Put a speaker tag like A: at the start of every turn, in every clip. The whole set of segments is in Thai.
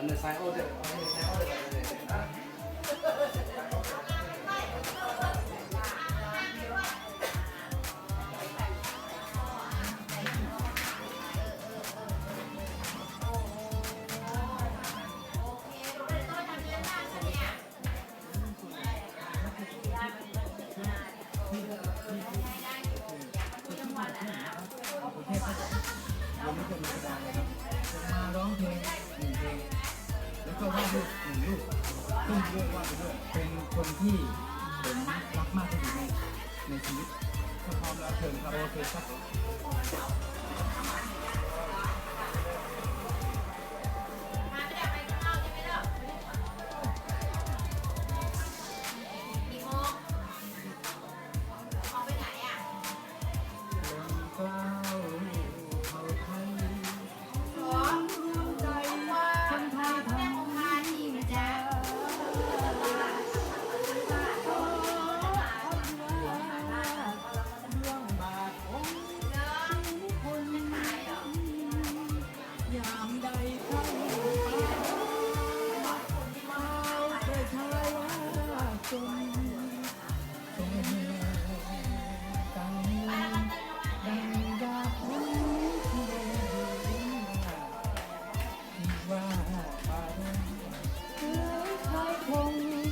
A: อัน
B: นไซโอเด็อไซโอเด็ดร้องเพลง ซึ่งเรียกว่าเป็นคนที่ผมรักมากที่สุดในในชีวิตก็พร้อมแล้วเชิญครับโอเคครับ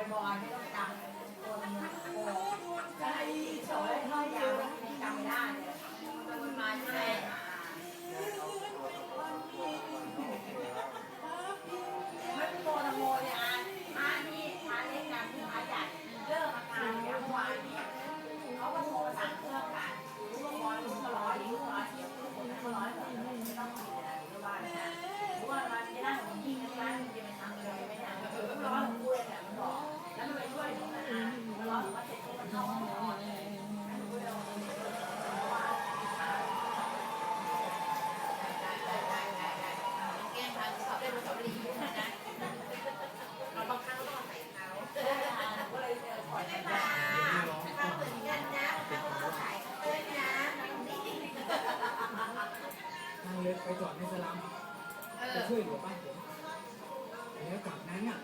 B: Bible. I don't know. ไปจอ
C: ด
B: ใน
C: สลัมเอไปช่วยเหลือ
B: บ้านผมแล้วกลับนั้นอะ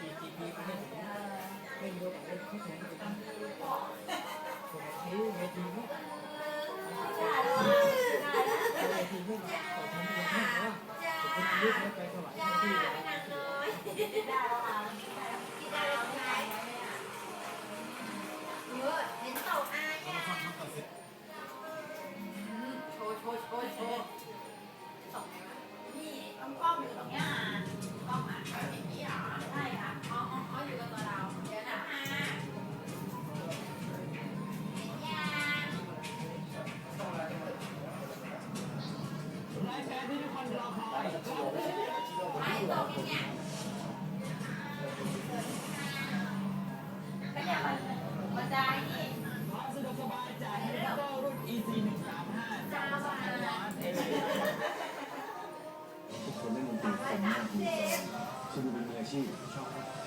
B: อีกกี่ปีมาให้ผมเอ
D: อ
C: ไม่มีโอกาส
B: ได้ที่แทน
C: 心里不